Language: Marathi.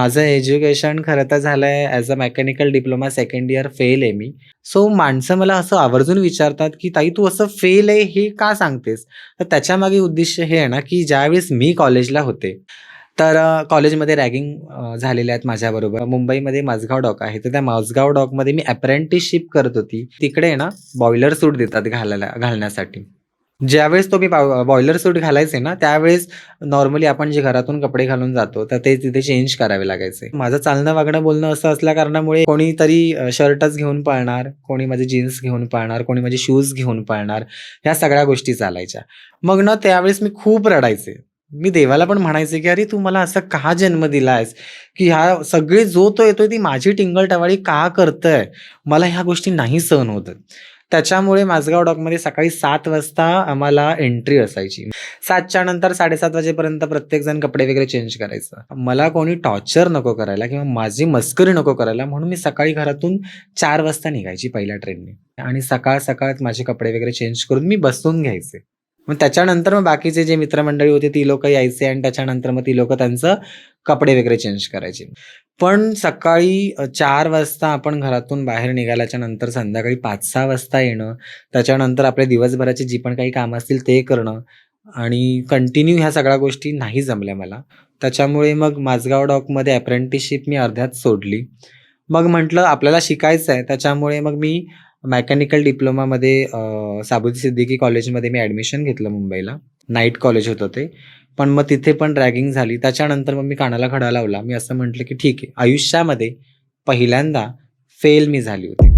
माझं एज्युकेशन खरं तर झालंय as a mechanical diploma second year fail आहे मी. सो माणसं मला असं आवर्जून विचारतात, की "ताई तू असं फेल आहे हे का सांगतेस?" तर त्याच्यामागे उद्दिष्ट हे आहे ना, की ज्यावेळेस मी कॉलेजला होते, तर कॉलेजमध्ये रॅगिंग झालेल्या आहेत माझ्याबरोबर. मुंबईमध्ये माझगाव डॉक आहे. तर त्या माझगाव डॉकमध्ये मी अप्रेंटिसशिप करत होती. तिकडे आहे ना बॉयलर सूट देतात घालायला घालण्यासाठी. ज्यावेळेस तो बॉयलर सूट घालायचे ना, त्यावेळेस नॉर्मली आपण जे घरातून कपडे घालून जातो, तर ते तिथे चेंज करावे लागायचे. माझं चालणं, वागणं, बोलणं असं असल्या कारणामुळे कोणीतरी शर्टच घेऊन पळणार, कोणी माझे जीन्स घेऊन पळणार, कोणी माझे शूज घेऊन पळणार, ह्या सगळ्या गोष्टी चालायच्या. मग ना त्यावेळेस मी खूप रडायचे. मी देवाला पण म्हणायचे, की "अरे तू मला असा का जन्म दिलायस, की ह्या सगळी जो तो येतोय ती माझी टिंगल-टवाळी का करतंय मला ह्या गोष्टी नाही सहन होत त्याच्यामुळे माझगाव डॉकमध्ये सकाळी सात वाजता आम्हाला एंट्री असायची. सातच्या नंतर 7:30 वाजेपर्यंत प्रत्येकजण कपडे वगैरे चेंज करायचं. मला कोणी टॉर्चर नको करायला किंवा माझी मस्करी नको करायला म्हणून मी सकाळी घरातून चार वाजता निघायची पहिल्या ट्रेनने आणि सकाळ-सकाळ माझे कपडे वगैरे चेंज करून मी बसून घ्यायचे. मग त्याच्यानंतर मग बाकीचे जे मित्रमंडळी होते ती लोकं यायचे आणि त्याच्यानंतर मग ती लोक त्यांचं कपडे वगैरे चेंज करायचे. पण सकाळी चार वाजता आपण घरातून बाहेर निघाल्याच्या नंतर संध्याकाळी 5-6 वाजता येणं, त्याच्यानंतर आपल्या दिवसभराची जी पण काही कामं असतील ते करणं आणि कंटिन्यू ह्या सगळ्या गोष्टी नाही जमल्या मला. त्याच्यामुळे मग माझगाव डॉकमध्ये अप्रेंटिसशिप मी अर्ध्यात सोडली. मग म्हटलं आपल्याला शिकायचं आहे त्याच्यामुळे मग मी मेकॅनिकल डिप्लोमामध्ये साबुती सिद्दीकी कॉलेजमध्ये मी ॲडमिशन घेतलं मुंबईला. नाईट कॉलेज होतं ते. पण मग तिथे पण रॅगिंग झाली. त्याच्यानंतर मग मी कानाला खडा लावला. मी असं म्हटलं, की ठीक आहे आयुष्यामध्ये पहिल्यांदा फेल मी झाली होती.